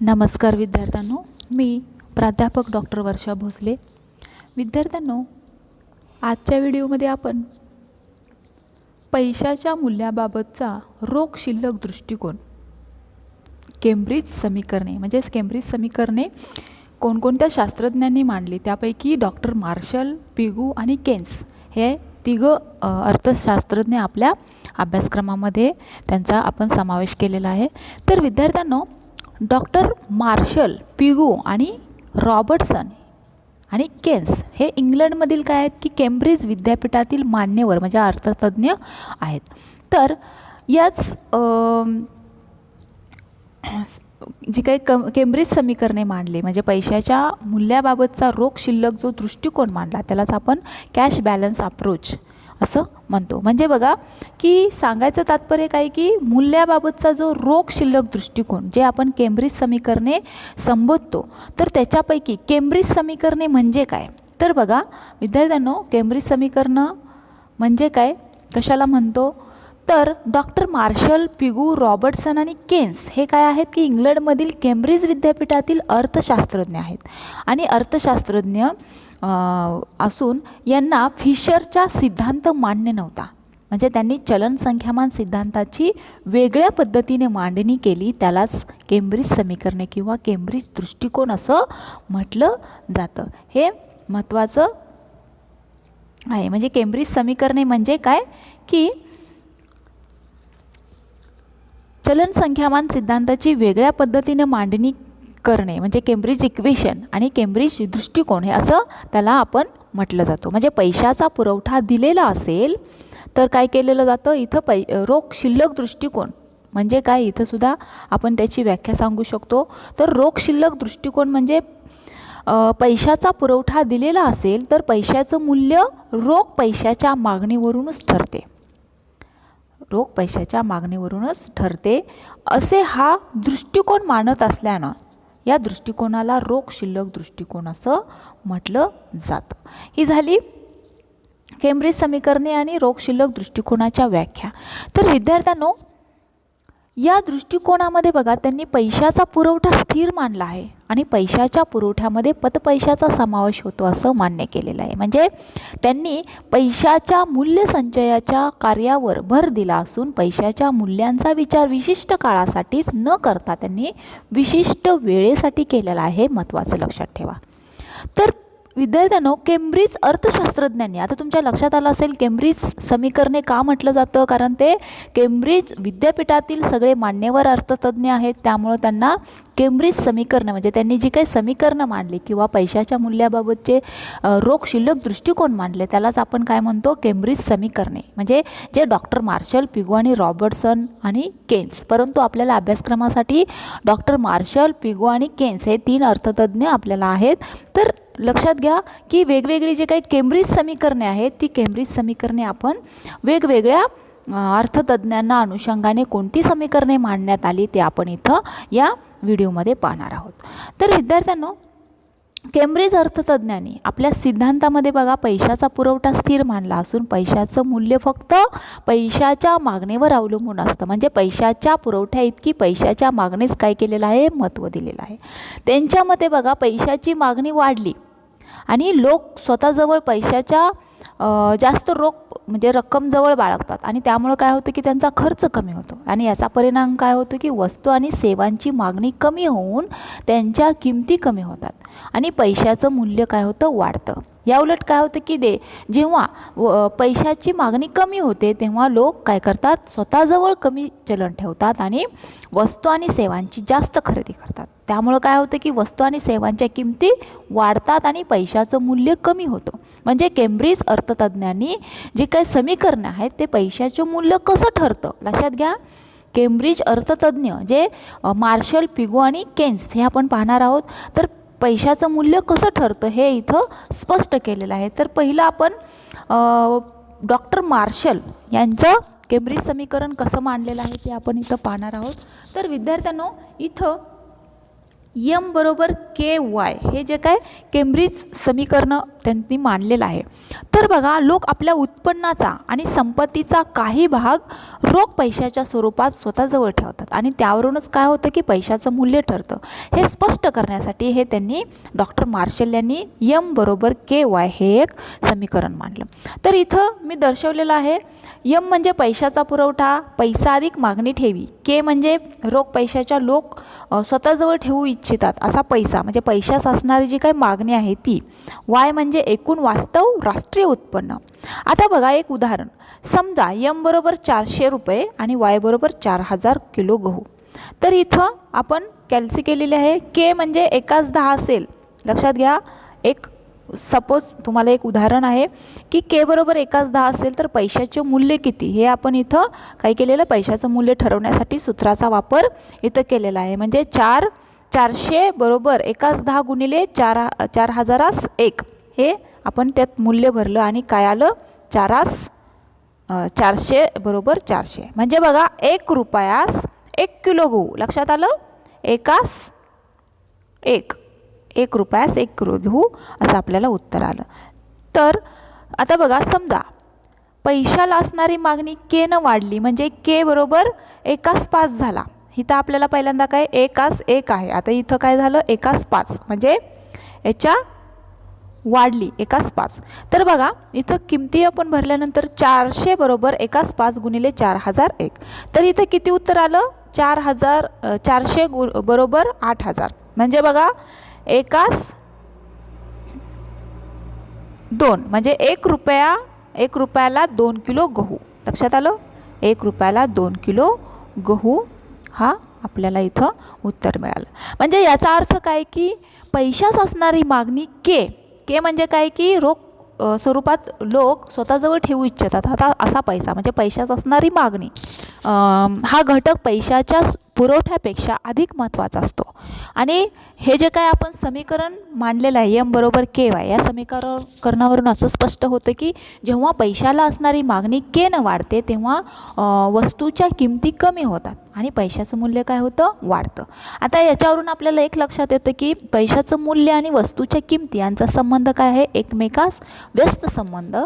नमस्कार विद्यार्थ्यांनो मी प्राध्यापक डॉक्टर वर्षा भोसले. विद्यार्थ्यांनो आजच्या व्हिडिओमध्ये आपण पैशाच्या मूल्याबाबतचा रोख शिल्लक दृष्टिकोन केम्ब्रिज समीकरणे म्हणजेच केम्ब्रिज समीकरणे कोणकोणत्या शास्त्रज्ञांनी मांडली? त्यापैकी डॉक्टर मार्शल पिगू आणि केन्स हे तिघं अर्थशास्त्रज्ञ आपल्या अभ्यासक्रमामध्ये त्यांचा आपण समावेश केलेला आहे. तर विद्यार्थ्यांनो डॉक्टर मार्शल पिगू आणि रॉबर्टसन आणि केन्स हे इंग्लंडमधील काय आहेत की केम्ब्रिज विद्यापीठातील मान्यवर म्हणजे अर्थतज्ज्ञ आहेत. तर याच जी काही कम केम्ब्रिज समीकरणे मांडली म्हणजे पैशाच्या मूल्याबाबतचा रोख शिल्लक जो दृष्टिकोन मांडला त्यालाच आपण कॅश बॅलन्स अप्रोच असं म्हणतो. म्हणजे बघा की सांगायचं तात्पर्य काय की मूल्याबाबतचा जो रोख शिल्लक दृष्टिकोन जे आपण केम्ब्रिज समीकरणे संबोधतो तर त्याच्यापैकी केम्ब्रिज समीकरणे म्हणजे काय? तर बघा विद्यार्थ्यांनो केम्ब्रिज समीकरणं म्हणजे काय? कशाला म्हणतो? तर डॉक्टर मार्शल पिगू रॉबर्टसन आणि केन्स हे काय आहेत की इंग्लंडमधील केम्ब्रिज विद्यापीठातील अर्थशास्त्रज्ञ आहेत. आणि अर्थशास्त्रज्ञ असून यांना फिशरचा सिद्धांत मान्य नव्हता. म्हणजे त्यांनी चलन संख्यामान सिद्धांताची वेगळ्या पद्धतीने मांडणी केली. त्यालाच केम्ब्रिज समीकरणे किंवा केम्ब्रिज दृष्टिकोन असं म्हटलं जातं. हे महत्त्वाचं आहे. म्हणजे केम्ब्रिज समीकरणे म्हणजे काय? की चलन संख्यामान सिद्धांताची वेगळ्या पद्धतीने मांडणी करणे म्हणजे केम्ब्रिज इक्वेशन आणि केम्ब्रिज दृष्टिकोन हे असं त्याला आपण म्हटलं जातो. म्हणजे पैशाचा पुरवठा दिलेला असेल तर काय केलेलं जातं? इथं पै रोख शिल्लक दृष्टिकोन. म्हणजे काय? इथंसुद्धा आपण त्याची व्याख्या सांगू शकतो. तर रोख शिल्लक दृष्टिकोन म्हणजे पैशाचा पुरवठा दिलेला असेल तर पैशाचं मूल्य रोख पैशाच्या मागणीवरूनच ठरते. रोख पैशाच्या मागणीवरूनच ठरते. असे हा दृष्टिकोन मानत असल्यानं या दृष्टिकोनाला रोग शिल्लक दृष्टिकोन असं म्हटलं जातं. ही झाली केम्ब्रिज समीकरणे आणि रोग शिल्लक दृष्टिकोनाच्या व्याख्या. तर विद्यार्थ्यांनो या दृष्टिकोनामध्ये बघा त्यांनी पैशाचा पुरवठा स्थिर मानला आहे आणि पैशाच्या पुरवठ्यामध्ये पतपैशाचा समावेश होतो असं मान्य केलेलं आहे. म्हणजे त्यांनी पैशाच्या मूल्य संचयाच्या कार्यावर भर दिला असून पैशाच्या मूल्यांचा विचार विशिष्ट काळासाठीच न करता त्यांनी विशिष्ट वेळेसाठी केलेला आहे महत्त्वाचं लक्षात ठेवा. तर विद्यार्थ्यांनो केम्ब्रिज अर्थशास्त्रज्ञांनी आता तुमच्या लक्षात आलं असेल केम्ब्रिज समीकरणे का म्हटलं जातं? कारण ते केम्ब्रिज विद्यापीठातील सगळे मान्यवर अर्थतज्ज्ञ आहेत. त्यामुळं त्यांना केम्ब्रिज समीकरणं म्हणजे त्यांनी जी काही समीकरणं मांडली किंवा पैशाच्या मूल्याबाबतचे रोख शिल्लक दृष्टिकोन मांडले त्यालाच आपण काय म्हणतो? केम्ब्रिज समीकरणे. म्हणजे जे डॉक्टर मार्शल पिगू आणि रॉबर्टसन आणि केन्स परंतु आपल्याला अभ्यासक्रमासाठी डॉक्टर मार्शल पिगू आणि केन्स हे तीन अर्थतज्ज्ञ आपल्याला आहेत. तर लक्षात घ्या की वेगवेगळी जे काही केम्ब्रिज समीकरणे आहेत ती केम्ब्रिज समीकरणे आपण वेगवेगळ्या अर्थतज्ज्ञांना अनुषंगाने कोणती समीकरणे मांडण्यात आली ते आपण इथं या व्हिडिओमध्ये पाहणार आहोत. तर विद्यार्थ्यांनो केम्ब्रिज अर्थतज्ज्ञांनी आपल्या सिद्धांतामध्ये बघा पैशाचा पुरवठा स्थिर मानला असून पैशाचं मूल्य फक्त पैशाच्या मागणीवर अवलंबून असतं. म्हणजे पैशाच्या पुरवठ्या इतकी पैशाच्या मागणीच काय केलेलं आहे? महत्त्व दिलेलं आहे. त्यांच्या मते बघा पैशाची मागणी वाढली. आणि लोक स्वतःजवळ पैशाच्या जास्त रोख म्हणजे रक्कम जवळ बाळगतात. आणि त्यामुळं काय होतं की त्यांचा खर्च कमी होतो. आणि याचा परिणाम काय होतो की वस्तू आणि सेवांची मागणी कमी होऊन त्यांच्या किमती कमी होतात. आणि पैशाचं मूल्य काय होतं? वाढतं. याउलट काय होतं की दे जेव्हा व पैशाची मागणी कमी होते तेव्हा लोक काय करतात? स्वतःजवळ कमी चलन ठेवतात आणि वस्तू आणि सेवांची जास्त खरेदी करतात. त्यामुळं काय होतं की वस्तू आणि सेवांच्या किमती वाढतात आणि पैशाचं मूल्य कमी होतं. म्हणजे केम्ब्रिज अर्थतज्ज्ञांनी जे काही समीकरणं आहेत ते पैशाचं मूल्य कसं ठरतं? लक्षात घ्या. केम्ब्रिज अर्थतज्ज्ञ जे मार्शल पिगो आणि केन्स हे आपण पाहणार आहोत. तर पैशाचं मूल्य कसं ठरतं हे इथं स्पष्ट केलेलं आहे. तर पहिलं आपण डॉक्टर मार्शल यांचं केम्ब्रिज समीकरण कसं मांडलेलं आहे ते आपण इथं पाहणार आहोत. तर विद्यार्थ्यांनो इथं यम बरोबर के वाय हे जे काय केम्ब्रिज समीकरणं त्यांनी मांडलेलं आहे. तर बघा लोक आपल्या उत्पन्नाचा आणि संपत्तीचा काही भाग रोख पैशाच्या स्वरूपात स्वतःजवळ ठेवतात. आणि त्यावरूनच काय होतं की पैशाचं मूल्य ठरतं. हे स्पष्ट करण्यासाठी हे त्यांनी डॉक्टर मार्शल यांनी यम बरोबर के वाय हे एक समीकरण मांडलं. तर इथं मी दर्शवलेलं आहे यम म्हणजे पैशाचा पुरवठा पैसा अधिक मागणी ठेवी. के म्हणजे रोख पैशाच्या लोक स्वतःजवळ ठेवू इच्छितात असा पैसा. म्हणजे पैशास असणारी जी काही मागणी आहे ती. वाय म्हणजे एकूण वास्तव राष्ट्रीय उत्पन्न. आता बघा एक उदाहरण. समजा यम बरोबर चारशे रुपये आणि वाय बरोबर चार हजार किलो गहू. तर इथं आपण कॅल्सी केलेली आहे. के म्हणजे एकाच दहा असेल. लक्षात घ्या. एक सपोज तुम्हाला एक उदाहरण आहे की के बरोबर एकाच दहा असेल तर पैशाचे मूल्य किती? हे आपण इथं काय केलेलं? पैशाचं मूल्य ठरवण्यासाठी सूत्राचा वापर इथं केलेला आहे. म्हणजे चार चारशे बरोबर एकाच दहा गुणिले चार चार हजारास एक. हे आपण त्यात मूल्य भरलं आणि काय आलं? चारास चारशे बरोबर चारशे. म्हणजे बघा एक रुपयास एक किलो गहू. लक्षात आलं? एकास एक. एक रुपयास एक किलो गहू असं आपल्याला उत्तर आलं. तर आता बघा समजा पैशाला असणारी मागणी केनं वाढली म्हणजे के बरोबर एकास पाच झाला. इथं आपल्याला पहिल्यांदा काय? एकास एक आहे. आता इथं काय झालं? एकास पाच. म्हणजे याच्या वाढली एकाच पाच. तर बघा इथं किमती आपण भरल्यानंतर चारशे बरोबर एकाच पाच गुणिले चार हजार एक. तर इथं किती उत्तर आलं? चार हजार चारशे गु बरोबर आठ हजार. म्हणजे बघा एकास दोन. म्हणजे एक रुपया एक रुपयाला दोन किलो गहू. लक्षात आलं? एक रुपयाला दोन किलो गहू हा आपल्याला इथं उत्तर मिळालं. म्हणजे याचा अर्थ काय की पैशास असणारी मागणी के? के म्हणजे काय की रोख स्वरूपात लोक स्वतःजवळ ठेवू इच्छितात. आता असा पैसा म्हणजे पैशास असणारी मागणी. हा घटक पैशाच्या पुरवठ्यापेक्षा अधिक महत्त्वाचा असतो. आणि हे जे काय आपण समीकरण मांडलेलं आहे यम बरोबर के वाय या समीकरणावरून असं स्पष्ट होतं की जेव्हा पैशाला असणारी मागणी के न वाढते तेव्हा वस्तूच्या किमती कमी होतात आणि पैशाचं मूल्य काय होतं? वाढतं. आता याच्यावरून आपल्याला एक लक्षात येतं की पैशाचं मूल्य आणि वस्तूच्या किमती यांचा संबंध काय आहे? एकमेकास व्यस्त संबंध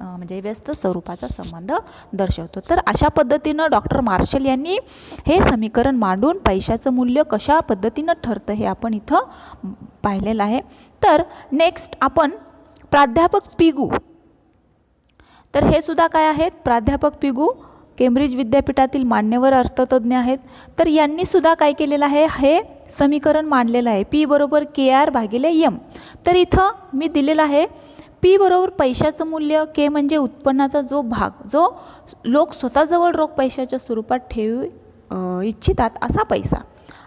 म्हणजे व्यस्त स्वरूपाचा संबंध दर्शवतो. तर अशा पद्धतीनं डॉक्टर मार्शल यांनी हे समीकरण मांडून पैशाचं मूल्य कशा पद्धतीनं ठरतं हे आपण इथं पाहिलेलं आहे. तर नेक्स्ट आपण प्राध्यापक पिगू. तर हे सुद्धा काय आहेत? प्राध्यापक पिगू केम्ब्रिज विद्यापीठातील मान्यवर अर्थतज्ज्ञ आहेत. तर यांनी सुद्धा काय केलेलं आहे? हे समीकरण मांडलेलं आहे. पी बरोबर के आर भागिले यम. तर इथं मी दिलेलं आहे पी बरोबर पैशाचं मूल्य के म्हणजे उत्पन्नाचा जो भाग जो लोक स्वतःजवळ रोख पैशाच्या स्वरूपात ठेवू इच्छितात असा पैसा.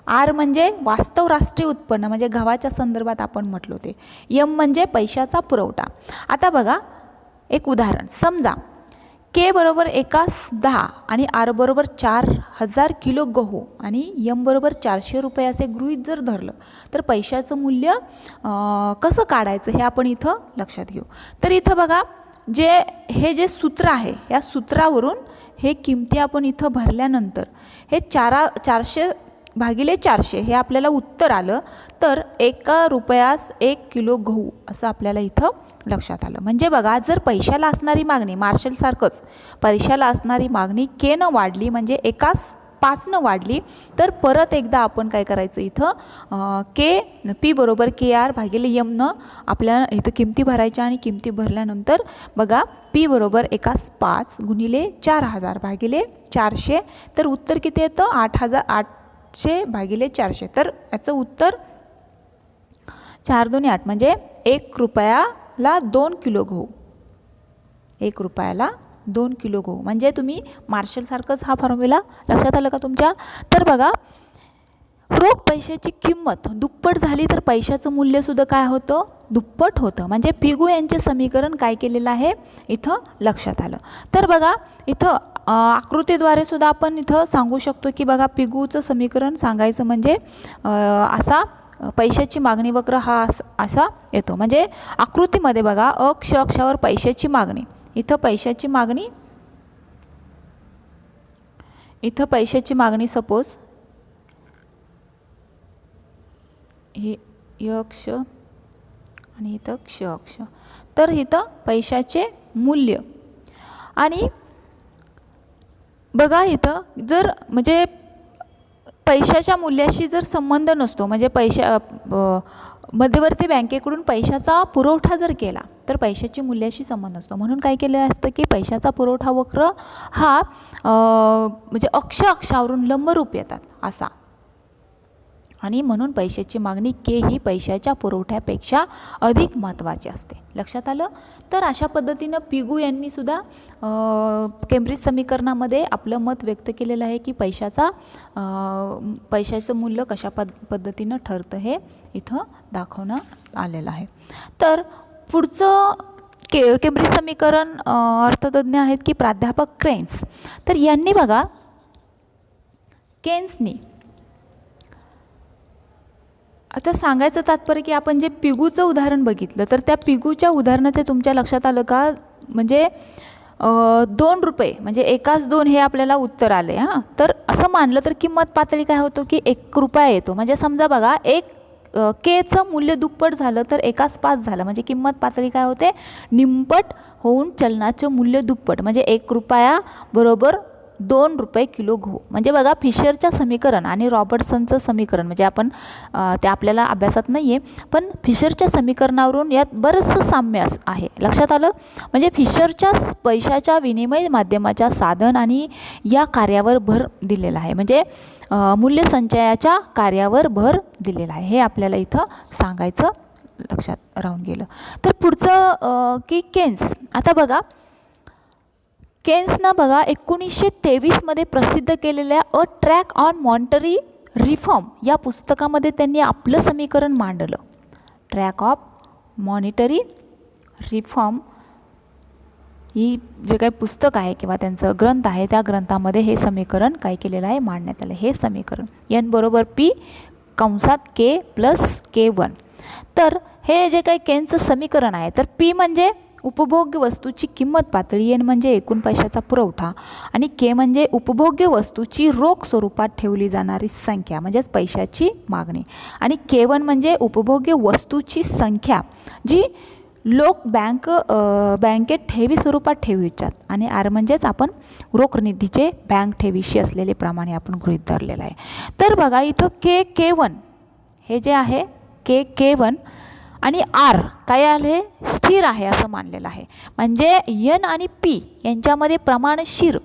आर म्हणजे वास्तव राष्ट्रीय उत्पन्न म्हणजे गव्हाच्या संदर्भात आपण म्हटलो ते. यम म्हणजे पैशाचा पुरवठा. आता बघा एक उदाहरण समजा के बरोबर एकास दहा आणि आर बरोबर चार हजार किलो गहू आणि यम बरोबर चारशे रुपये असे गृहीत जर धरलं तर पैशाचं मूल्य कसं काढायचं हे आपण इथं लक्षात घेऊ. तर इथं बघा जे हे जे सूत्र आहे या सूत्रावरून हे किमती आपण इथं भरल्यानंतर हे चारा चारशे भागिले चारशे हे आपल्याला उत्तर आलं तर एका रुपयास एक किलो गहू असं आपल्याला इथं लक्षात आलं. म्हणजे बघा जर पैशाला असणारी मागणी मार्शलसारखंच पैशाला असणारी मागणी केनं वाढली म्हणजे एकाच पाचनं वाढली तर परत एकदा आपण काय करायचं इथं? के पी बरोबर के आर भागिले यमनं आपल्याला इथं किमती भरायच्या आणि किमती भरल्यानंतर बघा पी बरोबर एकास पाच गुणिले चार हजार भागिले चारशे तर उत्तर किती येतं? आठ हजार आठशे भागिले चारशे. तर याचं उत्तर चार दोन्ही आठ म्हणजे एक ला दोन किलो गहू. एक रुपयाला दोन किलो गहू. म्हणजे तुम्ही मार्शलसारखंच हा फॉर्म्युला लक्षात आलं का तुमच्या? तर बघा रोख पैशाची किंमत दुप्पट झाली तर पैशाचं मूल्यसुद्धा काय होतं? दुप्पट होतं. म्हणजे पिगू यांचे समीकरण काय केलेलं आहे? इथं लक्षात आलं. तर बघा इथं आकृतीद्वारे सुद्धा आपण इथं सांगू शकतो की बघा पिगूचं समीकरण सांगायचं म्हणजे असा पैशाची मागणी वक्र हा असा येतो. म्हणजे आकृतीमध्ये बघा अक्ष अक्षावर पैशाची मागणी. इथं पैशाची मागणी इथं पैशाची मागणी सपोज हे यक्ष अक्ष आणि इथं क्ष अक्ष. तर इथं पैशाचे मूल्य. आणि बघा इथं जर म्हणजे पैशाच्या मूल्याशी जर संबंध नसतो म्हणजे पैशा मध्यवर्ती बँकेकडून पैशाचा पुरवठा जर केला तर पैशाची मूल्याशी संबंध असतो म्हणून काय केलेलं असतं की पैशाचा पुरवठा वक्र हा म्हणजे अक्ष अक्षावरून लंबरूप येतात असा. आणि म्हणून पैशाची मागणी के ही पैशाच्या पुरवठ्यापेक्षा अधिक महत्त्वाची असते. लक्षात आलं? तर अशा पद्धतीनं पिगू यांनीसुद्धा केम्ब्रिज समीकरणामध्ये आपलं मत व्यक्त केलेलं आहे की पैशाचा पैशाचं मूल्य कशा पद पद्धतीनं ठरतं हे इथं दाखवण्यात आलेलं आहे. तर पुढचं के केम्ब्रिज समीकरण अर्थतज्ज्ञ आहेत की प्राध्यापक क्रेन्स. तर यांनी बघा केन्सनी आता सांगायचं तात्पर्य की आपण जे पिगूचं उदाहरण बघितलं तर त्या पिगूच्या उदाहरणाचं तुमच्या लक्षात आलं का? म्हणजे दोन रुपये म्हणजे एकाच दोन हे आपल्याला उत्तर आले हां? तर असं मानलं तर किंमत पातळी काय होतो की एक रुपया येतो. म्हणजे समजा बघा एक केचं मूल्य दुप्पट झालं तर एकाच पाच झालं. म्हणजे किंमत पातळी काय होते? निंपट होऊन चलनाचं मूल्य दुप्पट. म्हणजे एक रुपया बरोबर दोन रुपये किलो गहू. म्हणजे बघा फिशरच्या समीकरण आणि रॉबर्टसनचं समीकरण म्हणजे आपण ते आपल्याला अभ्यासात नाही आहे पण फिशरच्या समीकरणावरून यात बरंचसं साम्य आहे. लक्षात आलं? म्हणजे फिशरच्या पैशाच्या विनिमय माध्यमाच्या साधन आणि या कार्यावर भर दिलेला आहे. म्हणजे मूल्य संचयाच्या कार्यावर भर दिलेला आहे. हे आपल्याला इथं सांगायचं लक्षात राहून गेलं. तर पुढचं की केन्स आता बघा केन्सनं बघा एकोणीसशे तेवीसमध्ये प्रसिद्ध केलेल्या a tract on monetary reform या पुस्तकामध्ये त्यांनी आपलं समीकरण मांडलं. ट्रॅक ऑफ मॉनिटरी रिफॉर्म ही जे काही पुस्तक आहे किंवा त्यांचं ग्रंथ आहे त्या ग्रंथामध्ये हे समीकरण काय केलेलं आहे मांडण्यात आलं. हे समीकरण एन बरोबर पी कंसात के प्लस के वन तर हे जे काही केनचं समीकरण आहे तर पी म्हणजे उपभोग्य वस्तूची किंमत पातळी एन म्हणजे एकूण पैशाचा पुरवठा. आणि के म्हणजे उपभोग्य वस्तूची रोख स्वरूपात ठेवली जाणारी संख्या म्हणजेच पैशाची मागणी. आणि के वन म्हणजे उपभोग्य वस्तूची संख्या जी लोक बँक बँकेत ठेवी स्वरूपात ठेवू इच्छितात. आणि आर म्हणजेच आपण रोख निधीचे बँक ठेवीशी असलेले प्रमाणे आपण गृहीत धरलेलं आहे. तर बघा इथं के के वन हे जे आहे के के वन आणि आर काय आले स्थिर आहे असं मानलेलं आहे. म्हणजे यन आणि पी यांच्यामध्ये प्रमाणशीर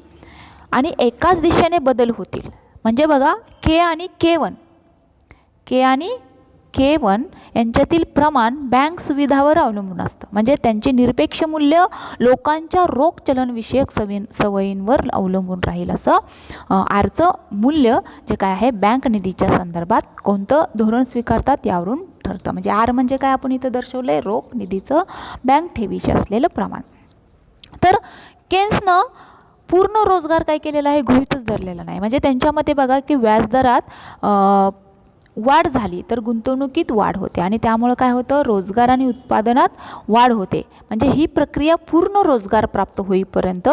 आणि एकाच दिशेने बदल होतील. म्हणजे बघा के आणि के वन. के आणि के वन यांच्यातील प्रमाण बँक सुविधावर अवलंबून असतं. म्हणजे त्यांचे निरपेक्ष मूल्य लोकांच्या रोख चलनविषयक सवयी सवयींवर अवलंबून राहील असं आरचं मूल्य जे काय आहे बँक निधीच्या संदर्भात कोणतं धोरण स्वीकारतात यावरून ठरतं. म्हणजे आर म्हणजे काय आपण इथं दर्शवलं आहे रोख निधीचं बँक ठेवीचे असलेलं प्रमाण. तर केन्सनं पूर्ण रोजगार काय केलेला आहे? गृहितच धरलेला नाही. म्हणजे त्यांच्या मते बघा की व्याजदरात वाढ झाली तर गुंतवणुकीत वाढ होते आणि त्यामुळं काय होतं? रोजगार आणि उत्पादनात वाढ होते. म्हणजे ही प्रक्रिया पूर्ण रोजगार प्राप्त होईपर्यंत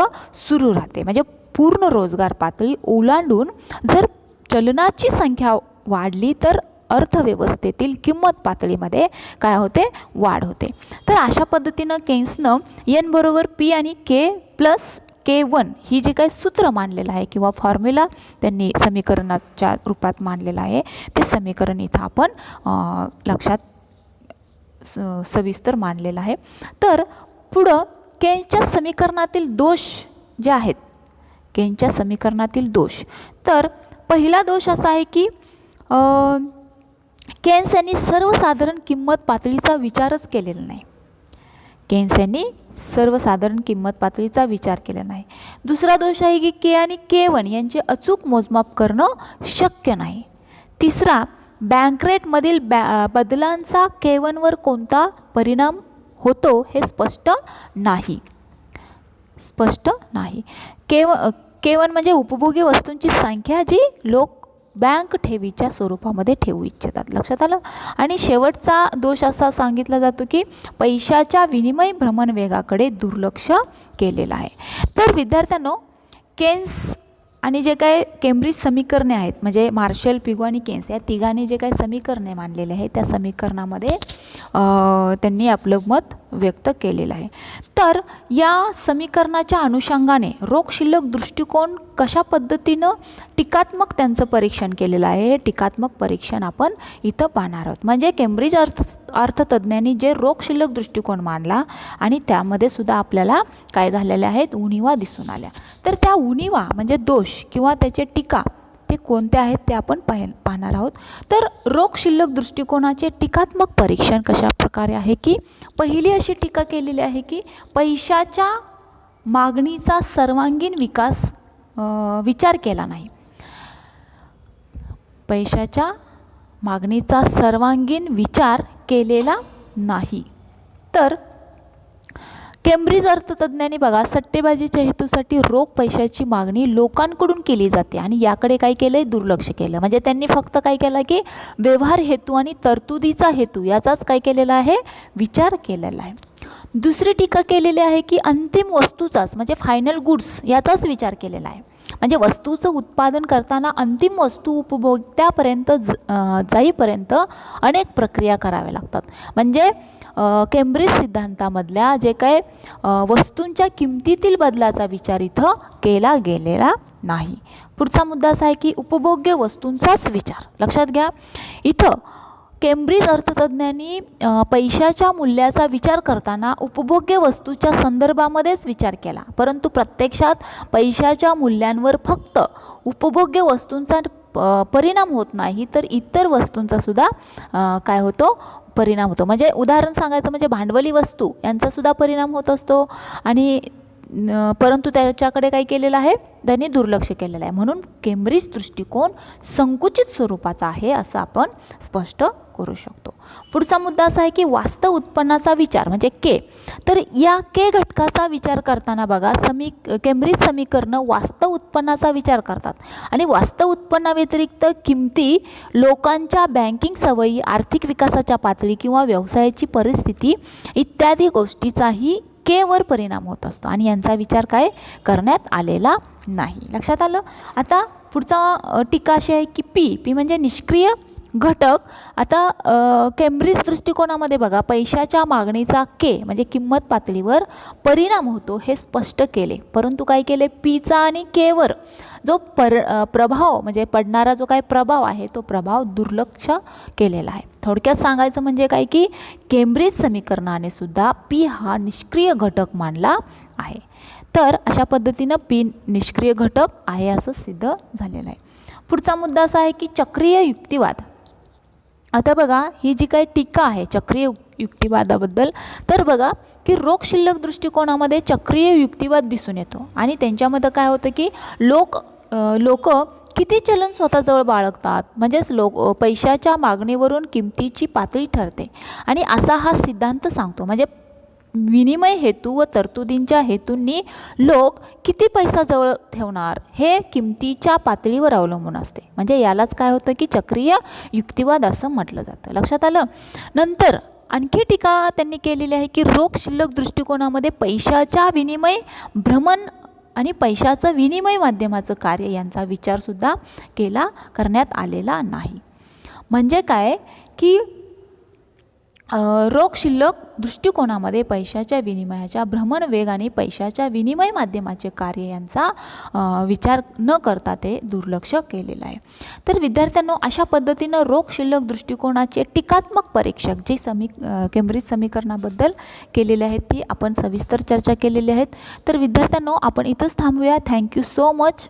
सुरू राहते. म्हणजे पूर्ण रोजगार पातळी ओलांडून जर चलनाची संख्या वाढली तर अर्थव्यवस्थेतील किंमत पातळीमध्ये काय होते? वाढ होते. तर अशा पद्धतीनं केन्सनं एन बरोबर पी आणि के प्लस के वन ही जी काही सूत्र मांडलेलं आहे किंवा फॉर्म्युला त्यांनी समीकरणाच्या रूपात मांडलेलं आहे ते समीकरण इथं आपण लक्षात स सविस्तर मांडलेलं आहे. तर पुढं केनच्या समीकरणातील दोष जे आहेत केनच्या समीकरणातील दोष. तर पहिला दोष असा आहे की केन्स यांनी सर्वसाधारण किंमत पातळीचा विचारच केलेला नाही. केन्स यांनी सर्वसाधारण किंमत पातळीचा विचार केला नाही. दुसरा दोष आहे की के आणि के वन यांचे अचूक मोजमाप करणं शक्य नाही. तिसरा बँकरेटमधील बॅ बदलांचा के वनवर कोणता परिणाम होतो हे स्पष्ट नाही. स्पष्ट नाही. केव केवन म्हणजे उपभोगी वस्तूंची संख्या जी लोक बँक ठेवीच्या स्वरूपामध्ये ठेवू इच्छितात. लक्षात आलं? आणि शेवटचा दोष असा सांगितला जातो की पैशाच्या विनिमय भ्रमणवेगाकडे दुर्लक्ष केलेलं आहे. तर विद्यार्थ्यांनो केन्स आणि जे काय केम्ब्रिज समीकरणे आहेत म्हणजे मार्शल पिगो आणि केन्स या तिघांनी जे काही समीकरणे मांडलेले आहेत त्या समीकरणामध्ये त्यांनी आपलं मत व्यक्त केलेलं आहे. तर या समीकरणाच्या अनुषंगाने रोगशिल्लक दृष्टिकोन कशा पद्धतीनं टीकात्मक त्यांचं परीक्षण केलेलं आहे हे टीकात्मक परीक्षण आपण इथं पाहणार आहोत. म्हणजे केम्ब्रिज अर्थ अर्थतज्ज्ञांनी जे रोगशिल्लक दृष्टिकोन मांडला आणि त्यामध्ये सुद्धा आपल्याला काय झालेल्या आहेत उणीवा दिसून आल्या. तर त्या उणीवा म्हणजे दोष किंवा त्याचे टीका ते कोणते आहेत ते आपण पाह पाहणार आहोत. तर रोग शिल्लक दृष्टिकोनाचे टीकात्मक परीक्षण कशा प्रकारे आहे की पहिली अशी टीका केलेली आहे की पैशाच्या मागणीचा सर्वांगीण विकास विचार केला नाही. पैशाच्या मागणीचा सर्वांगीण विचार केलेला नाही. तर केम्ब्रिज अर्थतज्ज्ञांनी बघा सट्टेबाजीच्या हेतूसाठी रोख पैशाची मागणी लोकांकडून केली जाते आणि याकडे काय केलं आहे दुर्लक्ष केलं. म्हणजे त्यांनी फक्त काय केलं की व्यवहार हेतू आणि तरतुदीचा हेतू याचाच काय केलेला आहे? विचार केलेला आहे. दुसरी टीका केलेली आहे की अंतिम वस्तूचाच म्हणजे फायनल गुड्स याचाच विचार केलेला आहे. म्हणजे वस्तूचं उत्पादन करताना अंतिम वस्तू उपभोक्त्यापर्यंत ज जाईपर्यंत अनेक प्रक्रिया कराव्या लागतात. म्हणजे केम्ब्रिज सिद्धांतामधल्या जे काय वस्तूंच्या किमतीतील बदलाचा विचार इथं केला गेलेला नाही. पुढचा मुद्दा असा आहे की उपभोग्य वस्तूंचाच विचार. लक्षात घ्या इथं केम्ब्रिज अर्थतज्ज्ञांनी पैशाच्या मूल्याचा विचार करताना उपभोग्य वस्तूच्या संदर्भामध्येच विचार केला. परंतु प्रत्यक्षात पैशाच्या मूल्यांवर फक्त उपभोग्य वस्तूंचा प- परिणाम होत नाही तर इतर वस्तूंचासुद्धा काय होतो? परिणाम होतो. म्हणजे उदाहरण सांगायचं म्हणजे भांडवली वस्तू यांचासुद्धा परिणाम होत असतो. आणि परंतु त्याच्याकडे काय केलेलं आहे? त्यांनी दुर्लक्ष केलेलं आहे. म्हणून केम्ब्रिज दृष्टिकोन संकुचित स्वरूपाचा आहे असं आपण स्पष्ट करू शकतो. पुढचा मुद्दा असा आहे की वास्तव उत्पन्नाचा विचार म्हणजे के तर या के घटकाचा विचार करताना बघा समी केम्ब्रिज समीकरणं वास्तव उत्पन्नाचा विचार करतात. आणि वास्तव उत्पन्नाव्यतिरिक्त किमती लोकांच्या बँकिंग सवयी आर्थिक विकासाच्या पातळी किंवा व्यवसायाची परिस्थिती इत्यादी गोष्टीचाही केवर परिणाम होत असतो. आणि यांचा विचार काय? करण्यात आलेला नाही. लक्षात आलं? आता पुढचा टीका अशी आहे की पी पी म्हणजे निष्क्रिय घटक. आता केम्ब्रिज दृष्टिकोनामध्ये बघा पैशाच्या मागणीचा के म्हणजे किंमत पातळीवर परिणाम होतो हे स्पष्ट केले. परंतु काय केले? पीचा आणि केवर जो पर प्रभाव म्हणजे पडणारा जो काय प्रभाव आहे तो प्रभाव दुर्लक्ष केलेला आहे. थोडक्यात सांगायचं म्हणजे काय की केम्ब्रिज समीकरणाने सुद्धा पी हा निष्क्रिय घटक मानला आहे. तर अशा पद्धतीनं पी निष्क्रिय घटक आहे असं सिद्ध झालेलं आहे. पुढचा मुद्दा असा आहे की चक्रीय युक्तिवाद. आता बघा ही जी काही टीका आहे चक्रीय युक्तिवादाबद्दल तर बघा की रोग शिल्लक दृष्टिकोनामध्ये चक्रीय युक्तिवाद दिसून येतो. आणि त्यांच्यामध्ये काय होतं की लोक लोक किती चलन स्वतःजवळ बाळगतात. म्हणजेच लोक पैशाच्या मागणीवरून किमतीची पातळी ठरते. आणि असा हा सिद्धांत सांगतो. म्हणजे विनिमय हेतू व तरतुदींच्या हेतूंनी लोक किती पैसा जवळ ठेवणार हे किमतीच्या पातळीवर अवलंबून असते. म्हणजे यालाच काय होतं की चक्रीय युक्तिवाद असं म्हटलं जातं. लक्षात आलं? नंतर आणखी टीका त्यांनी केलेली आहे की रोख शिल्लक दृष्टिकोनामध्ये पैशाच्या विनिमय भ्रमण आणि पैशाचं विनिमय माध्यमाचं कार्य यांचा विचारसुद्धा केला करण्यात आलेला नाही. म्हणजे काय? की रोख शिल्लक दृष्टिकोनामध्ये पैशाच्या विनिमयाच्या भ्रमण वेग आणि पैशाच्या विनिमय माध्यमाचे कार्य यांचा विचार न करता ते दुर्लक्ष केलेलं आहे. तर विद्यार्थ्यांनो अशा पद्धतीनं रोख शिल्लक दृष्टिकोनाचे टीकात्मक परीक्षक जे समी केंब्रिज समीकरणाबद्दल केलेले आहेत ती आपण सविस्तर चर्चा केलेली आहेत. तर विद्यार्थ्यांनो आपण इथंच थांबूया. Thank you so much